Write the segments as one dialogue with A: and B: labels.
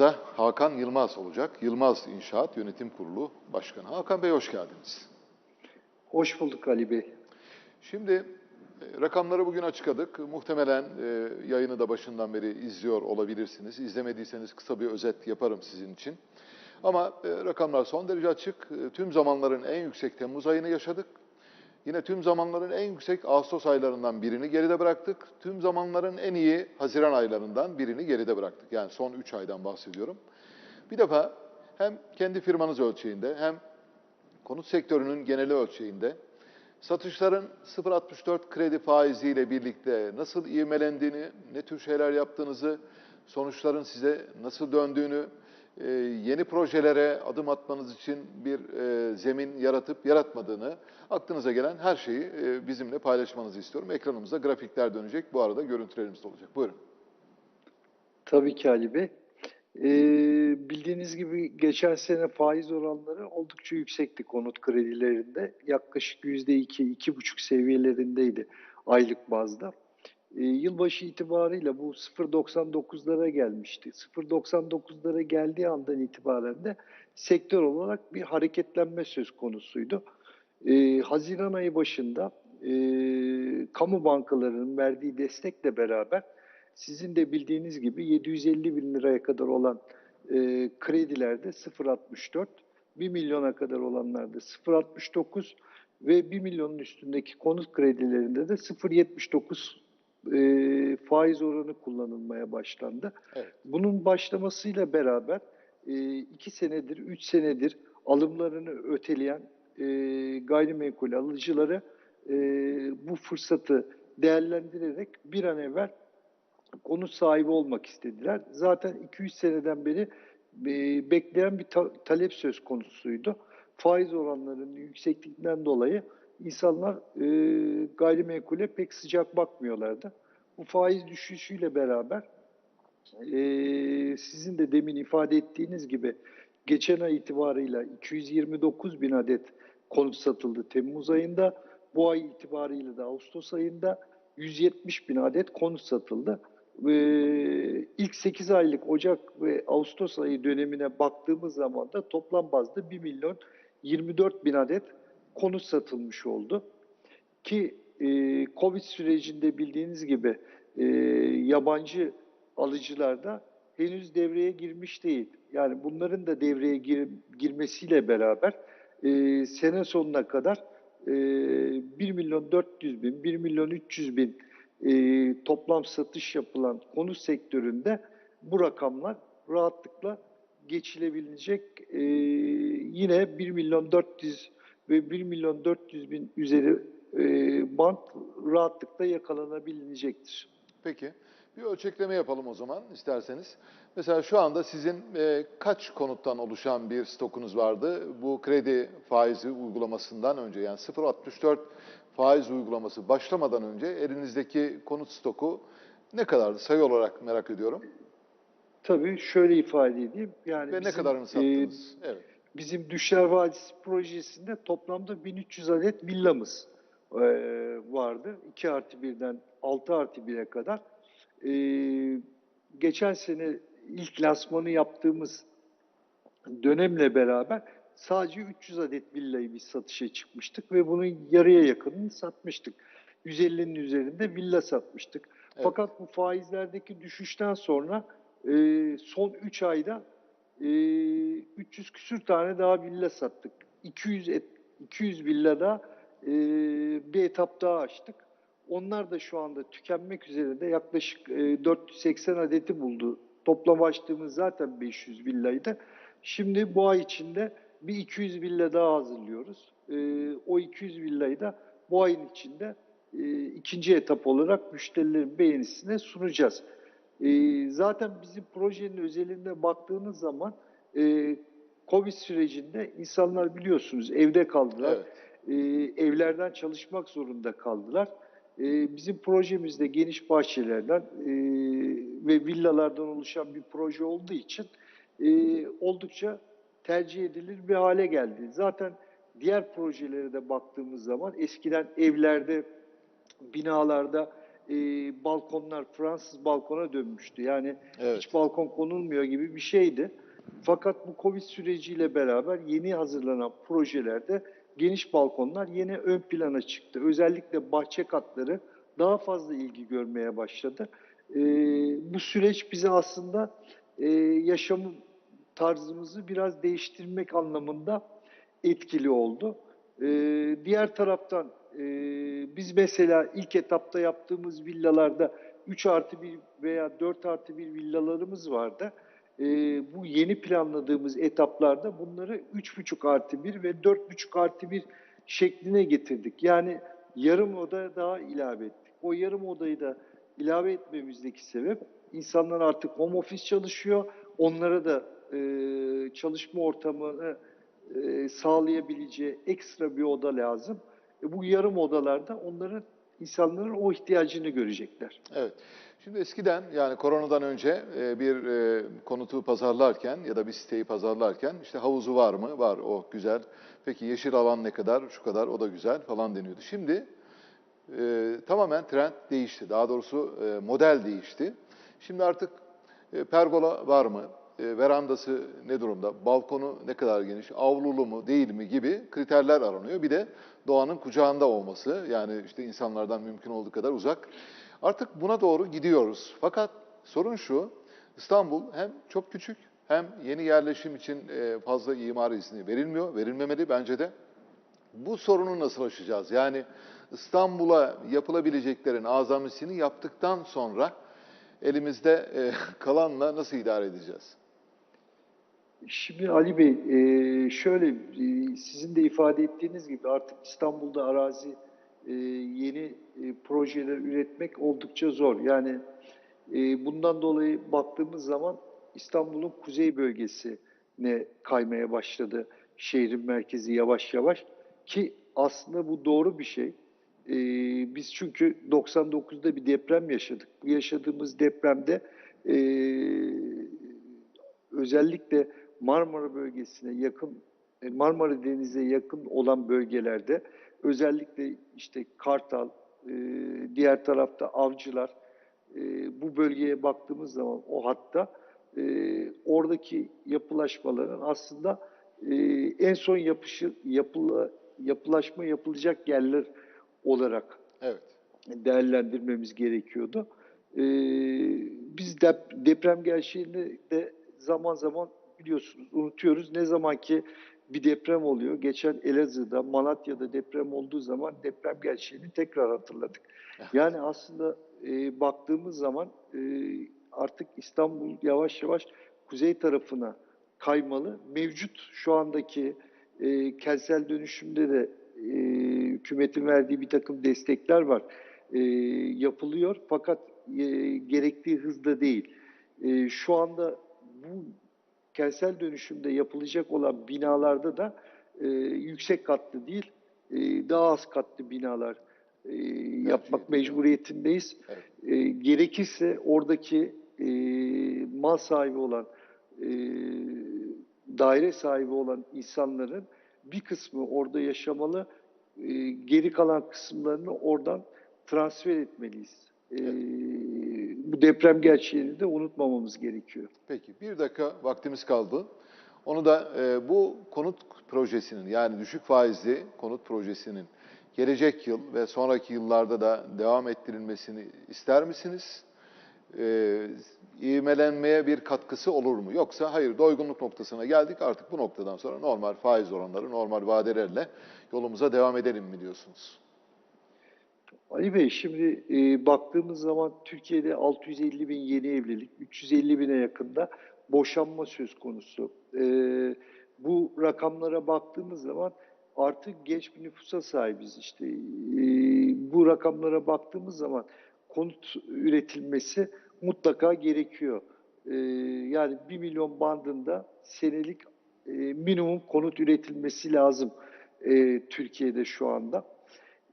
A: yanımızda Hakan Yılmaz olacak. Yılmaz İnşaat Yönetim Kurulu Başkanı. Hakan Bey hoş geldiniz.
B: Hoş bulduk Ali Bey.
A: Şimdi e, rakamları bugün açıkladık. Muhtemelen e, yayını da başından beri izliyor olabilirsiniz. İzlemediyseniz kısa bir özet yaparım sizin için. Ama e, rakamlar son derece açık. E, Tüm zamanların en yüksek Temmuz ayını yaşadık. Yine tüm zamanların en yüksek Ağustos aylarından birini geride bıraktık. Tüm zamanların en iyi Haziran aylarından birini geride bıraktık. Yani son 3 aydan bahsediyorum. Bir defa hem kendi firmanız ölçeğinde hem konut sektörünün geneli ölçeğinde satışların 0.64 kredi faiziyle birlikte nasıl ivmelendiğini, ne tür şeyler yaptığınızı, sonuçların size nasıl döndüğünü, e, yeni projelere adım atmanız için bir e, zemin yaratıp yaratmadığını, aklınıza gelen her şeyi e, bizimle paylaşmanızı istiyorum. Ekranımızda grafikler dönecek. Bu arada görüntülerimiz de olacak. Buyurun.
B: Tabii ki Ali Bey. Ee, bildiğiniz gibi geçen sene faiz oranları oldukça yüksekti konut kredilerinde. Yaklaşık %2, 2,5 seviyelerindeydi aylık bazda. Ee, yılbaşı itibarıyla bu 0.99'lara gelmişti. 0.99'lara geldiği andan itibaren de sektör olarak bir hareketlenme söz konusuydu. Ee, Haziran ayı başında e, kamu bankalarının verdiği destekle beraber sizin de bildiğiniz gibi 750 bin liraya kadar olan e, kredilerde 0.64, 1 milyona kadar olanlarda 0.69 ve 1 milyonun üstündeki konut kredilerinde de 0.79 e, faiz oranı kullanılmaya başlandı.
A: Evet.
B: Bunun başlamasıyla beraber 2 senedir, 3 senedir alımlarını öteleyen e, gayrimenkul alıcıları e, bu fırsatı değerlendirerek bir an evvel konut sahibi olmak istediler. Zaten 200 seneden beri e, bekleyen bir ta- talep söz konusuydu. Faiz oranlarının yüksekliğinden dolayı insanlar e, gayrimenkule pek sıcak bakmıyorlardı. Bu faiz düşüşüyle beraber e, sizin de demin ifade ettiğiniz gibi geçen ay itibarıyla 229 bin adet konut satıldı Temmuz ayında. Bu ay itibarıyla da Ağustos ayında 170 bin adet konut satıldı. Ee, ilk 8 aylık Ocak ve Ağustos ayı dönemine baktığımız zaman da toplam bazda 1 milyon 24 bin adet konut satılmış oldu. Ki e, Covid sürecinde bildiğiniz gibi e, yabancı alıcılar da henüz devreye girmiş değil. Yani bunların da devreye gir- girmesiyle beraber e, sene sonuna kadar e, 1 milyon 400 bin, 1 milyon 300 bin e, toplam satış yapılan konut sektöründe bu rakamlar rahatlıkla geçilebilecek e, yine 1 milyon 400 ve 1 milyon 400 bin üzeri e, bant rahatlıkla yakalanabilecektir.
A: Peki. Bir ölçekleme yapalım o zaman isterseniz. Mesela şu anda sizin e, kaç konuttan oluşan bir stokunuz vardı? Bu kredi faizi uygulamasından önce yani 0.64 faiz uygulaması başlamadan önce elinizdeki konut stoku ne kadardı? Sayı olarak merak ediyorum.
B: Tabii şöyle ifade edeyim. Yani
A: Ve ne
B: bizim,
A: kadarını
B: e,
A: sattınız? Evet.
B: Bizim Düşler Vadisi projesinde toplamda 1300 adet villamız e, vardı. 2 artı 1'den 6 artı 1'e kadar. E, geçen sene ilk lansmanı yaptığımız dönemle beraber sadece 300 adet villayı biz satışa çıkmıştık ve bunun yarıya yakınını satmıştık. 150'nin üzerinde villa satmıştık.
A: Evet.
B: Fakat bu faizlerdeki düşüşten sonra e, son 3 ayda e, 300 küsür tane daha villa sattık. 200 et, 200 villa da e, bir etap daha açtık. Onlar da şu anda tükenmek üzerinde yaklaşık e, 480 adeti buldu. Toplam açtığımız zaten 500 villaydı. Şimdi bu ay içinde bir 200 villa daha hazırlıyoruz. E, o 200 villayı da bu ayın içinde e, ikinci etap olarak müşterilerin beğenisine sunacağız. E, zaten bizim projenin özelinde baktığınız zaman e, Covid sürecinde insanlar biliyorsunuz evde kaldılar.
A: Evet.
B: E, evlerden çalışmak zorunda kaldılar. E, bizim projemizde geniş bahçelerden e, ve villalardan oluşan bir proje olduğu için e, oldukça tercih edilir bir hale geldi. Zaten diğer projelere de baktığımız zaman eskiden evlerde, binalarda e, balkonlar Fransız balkona dönmüştü. Yani
A: Evet.
B: hiç balkon konulmuyor gibi bir şeydi. Fakat bu Covid süreciyle beraber yeni hazırlanan projelerde geniş balkonlar yine ön plana çıktı. Özellikle bahçe katları daha fazla ilgi görmeye başladı. E, bu süreç bize aslında e, yaşam tarzımızı biraz değiştirmek anlamında etkili oldu. E, diğer taraftan e, biz mesela ilk etapta yaptığımız villalarda 3 artı 1 veya 4 artı 1 villalarımız vardı. E, bu yeni planladığımız etaplarda bunları 3,5 artı 1 ve 4,5 artı 1 şekline getirdik. Yani yarım oda daha ilave ettik. O yarım odayı da ilave etmemizdeki sebep insanlar artık home office çalışıyor. Onlara da e, çalışma ortamını e, sağlayabileceği ekstra bir oda lazım. E, bu yarım odalarda onların insanların o ihtiyacını görecekler.
A: Evet. Şimdi eskiden yani koronadan önce e, bir e, konutu pazarlarken ya da bir siteyi pazarlarken işte havuzu var mı? Var o güzel. Peki yeşil alan ne kadar? Şu kadar o da güzel falan deniyordu. Şimdi e, tamamen trend değişti. Daha doğrusu e, model değişti. Şimdi artık e, pergola var mı? E, verandası ne durumda? Balkonu ne kadar geniş? Avlulu mu değil mi gibi kriterler aranıyor. Bir de doğanın kucağında olması yani işte insanlardan mümkün olduğu kadar uzak. Artık buna doğru gidiyoruz. Fakat sorun şu, İstanbul hem çok küçük hem yeni yerleşim için e, fazla imar izni verilmiyor, verilmemeli bence de. Bu sorunu nasıl aşacağız? Yani İstanbul'a yapılabileceklerin azamisini yaptıktan sonra elimizde e, kalanla nasıl idare edeceğiz?
B: Şimdi Ali Bey, e, şöyle e, sizin de ifade ettiğiniz gibi artık İstanbul'da arazi e, yeni projeler üretmek oldukça zor. Yani bundan dolayı baktığımız zaman İstanbul'un kuzey bölgesine kaymaya başladı şehrin merkezi yavaş yavaş ki aslında bu doğru bir şey. Biz çünkü 99'da bir deprem yaşadık. Bu yaşadığımız depremde özellikle Marmara bölgesine yakın, e, Marmara Denizi'ne yakın olan bölgelerde özellikle işte Kartal, e, diğer tarafta Avcılar, e, bu bölgeye baktığımız zaman o hatta e, oradaki yapılaşmaların aslında e, en son yapışı, yapıla, yapılaşma yapılacak yerler olarak
A: Evet.
B: değerlendirmemiz gerekiyordu. Biz dep- deprem gerçeğini de zaman zaman biliyorsunuz unutuyoruz. Ne zaman ki bir deprem oluyor. Geçen Elazığ'da, Malatya'da deprem olduğu zaman deprem gerçeğini tekrar hatırladık. Yani aslında e, baktığımız zaman e, artık İstanbul yavaş yavaş kuzey tarafına kaymalı. Mevcut şu andaki e, kentsel dönüşümde de e, hükümetin verdiği bir takım destekler var. E, yapılıyor fakat e, gerektiği hızda değil. E, şu anda bu kentsel dönüşümde yapılacak olan binalarda da e, yüksek katlı değil, e, daha az katlı binalar e, yapmak mecburiyetindeyiz.
A: Evet.
B: E, gerekirse oradaki e, mal sahibi olan, e, daire sahibi olan insanların bir kısmı orada yaşamalı, e, geri kalan kısımlarını oradan transfer etmeliyiz. E, bu deprem gerçeğini de unutmamamız gerekiyor.
A: Peki bir dakika vaktimiz kaldı. Onu da e, bu konut projesinin yani düşük faizli konut projesinin gelecek yıl ve sonraki yıllarda da devam ettirilmesini ister misiniz? E, ivmelenmeye bir katkısı olur mu? Yoksa hayır doygunluk noktasına geldik artık bu noktadan sonra normal faiz oranları, normal vadelerle yolumuza devam edelim mi diyorsunuz?
B: Ali Bey şimdi e, baktığımız zaman Türkiye'de 650 bin yeni evlilik, 350 bine yakında boşanma söz konusu. E, bu rakamlara baktığımız zaman artık genç bir nüfusa sahibiz işte. E, bu rakamlara baktığımız zaman konut üretilmesi mutlaka gerekiyor. E, yani 1 milyon bandında senelik e, minimum konut üretilmesi lazım e, Türkiye'de şu anda.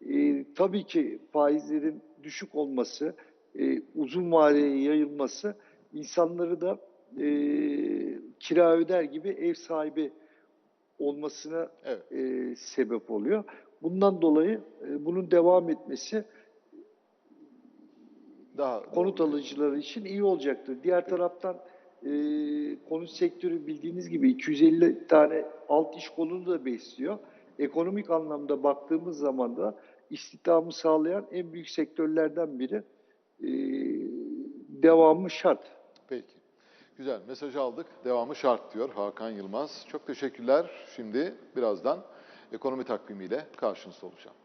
B: E, tabii ki faizlerin düşük olması, e, uzun vadeye yayılması insanları da e, kira öder gibi ev sahibi olmasına
A: Evet.
B: e, sebep oluyor. Bundan dolayı e, bunun devam etmesi
A: Daha
B: konut alıcıları için iyi olacaktır. Diğer taraftan e, konut sektörü bildiğiniz gibi 250 tane alt iş kolunu da besliyor. Ekonomik anlamda baktığımız zaman da istihdamı sağlayan en büyük sektörlerden biri. E, devamı şart.
A: Peki. Güzel. Mesajı aldık. Devamı şart diyor Hakan Yılmaz. Çok teşekkürler. Şimdi birazdan ekonomi takvimiyle karşınızda olacağım.